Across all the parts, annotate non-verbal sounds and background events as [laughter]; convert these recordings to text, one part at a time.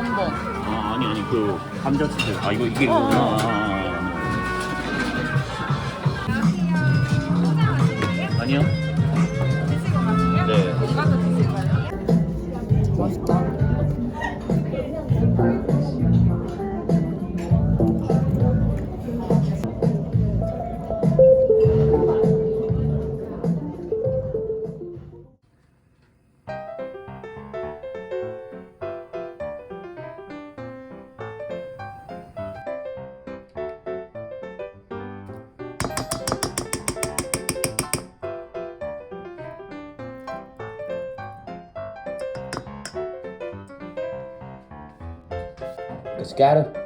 3번. 아 아니 아니 그 감자치즈. 아 이거 이게 어, 어. 이거구나. 아, 아, 아. 아니요. 네. 맛있다. Scatter.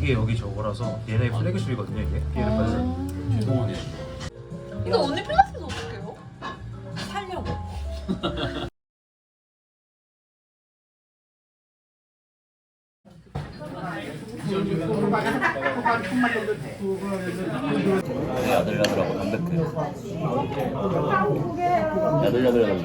이게 여기 저거라서 얘네 플래그십이거든요 이게 가지고 죄송하네. 이거 언니 필라테스 어떡해요? 살려고. 야들야들하고 담백해. 야들야들하고.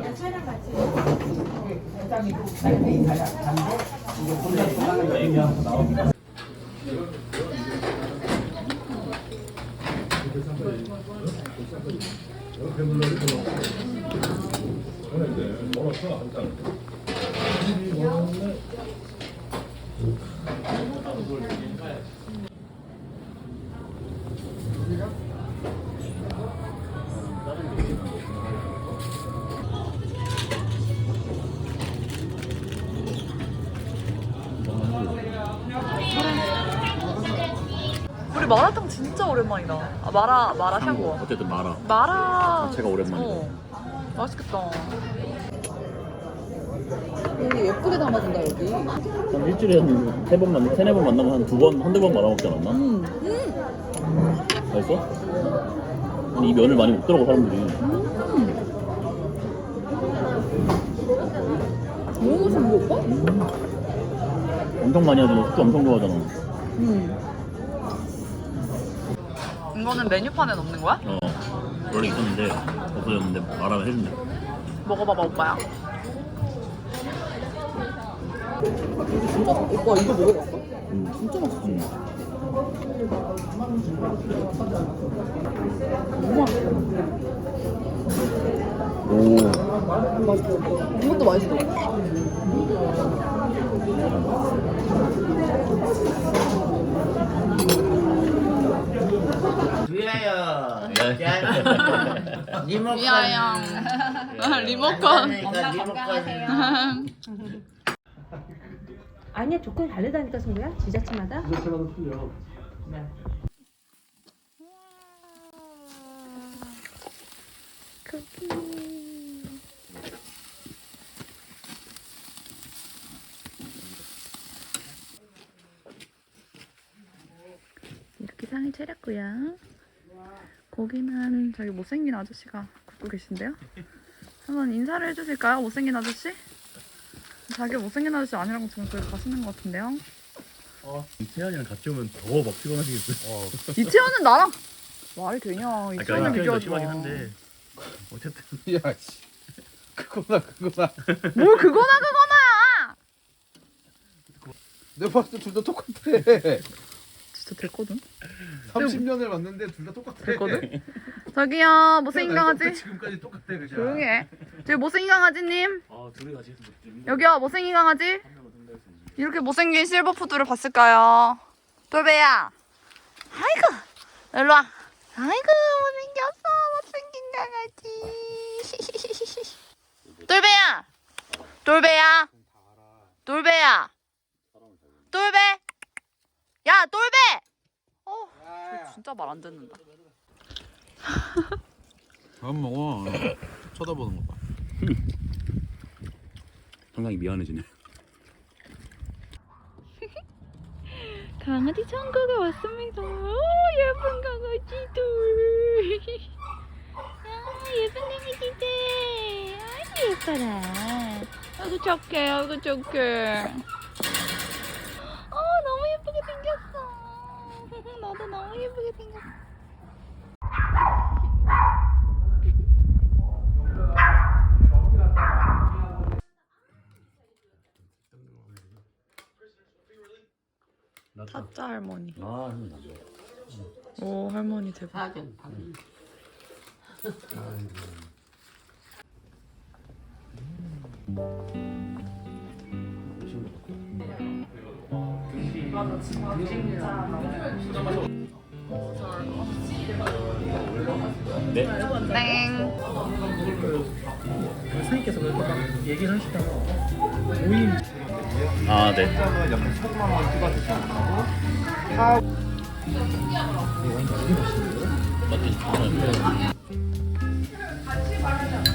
우리 마라탕 진짜 오랜만이다. 아, 마라, 마라 샹궈. 어쨌든 말아. 마라. 자체가 오랜만이다. 어. 맛있겠다. 여기 예쁘게 담아준다, 여기. 한 일주일에 한세 번 만, 세네 번 만나면 한 두 번, 한두 번 말아먹지 않았나? 음. 맛있어? 아니, 이 면을 많이 먹더라고, 사람들이. 너무 맛있는 거 오빠? 엄청 많이 하잖아. 숙주 엄청 좋아하잖아. 음. 이거는 메뉴판에 넣는 거야? 어. 원래 있었는데, 없어졌는데, 말하면 해준대. 먹어봐봐, 오빠야. 진짜 오빠 이거 먹어봤어? 음. 진짜 맛있어. 음. 너무 맛있어. 오. 이것도 맛있어. 위하여 네. 짠 리모컨 위하여. 리모컨. 그러니까 리모컨 [laughs] 아니야 조건이 다르다니까 승부야 지자체마다 이렇게 상을 차렸고요. 고기는 저기 못생긴 아저씨가 굽고 계신데요? 한번 인사를 해주실까요? 못생긴 아저씨? 자기 못생긴 아저씨 아니라고 지금 거기 가시는 것 같은데요? 태연이랑 같이 오면 더막 피곤하시겠어요. [laughs] 이채원은 나랑 말이 되냐? 그러니까 이채원을 비교하지 심하긴 마. 한데 어쨌든 야, 씨. 그거나 그거나. 뭘 그거나 그거나야! 내가 봤을 때 둘 다 똑같아. 진짜 됐거든? 30년을 봤는데 둘 다 똑같아. 됐거든? [laughs] 저기요 못생긴 강아지 지금까지 똑같아 그냥. 조용히 해 저기 못생긴 강아지님 아 둘이 같이 여기요 못생긴 강아지. 이렇게 못생긴 실버푸드를 봤을까요? 돌배야 아이고 일로와 아이고 못생겼어 못생긴 강아지 [laughs] 돌배야 돌배야 돌배야 돌배 야 돌배 어쟤 진짜 말 안 듣는다 밥 먹어. 쳐다보는 거 봐. 상당히 미안해지네. [laughs] 강아지 천국에 왔습니다. 오, 예쁜 강아지들. [laughs] 아, 예쁜 강아지들. 아주 예뻐라. 아이고 착해, 아이고 착해. 아, 너무 예쁘게 생겼어. 나도 너무 예쁘게 생겼어. 타짜 할머니. 아. 오 할머니 대박. 네. 땡. 선생님께서 그렇게 막 얘기를 하시다가 오인 아 네. 약간 소금 한번 찍어 주시고. 없어표.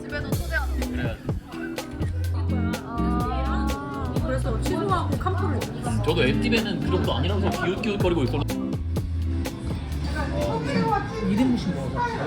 집에도 소개하는 거. 그래야 그래서 취소하고 캄프를 저도 앱집에는 그 정도 아니라고 해서 기웃기웃거리고 있었는데 이름 무신 거가 가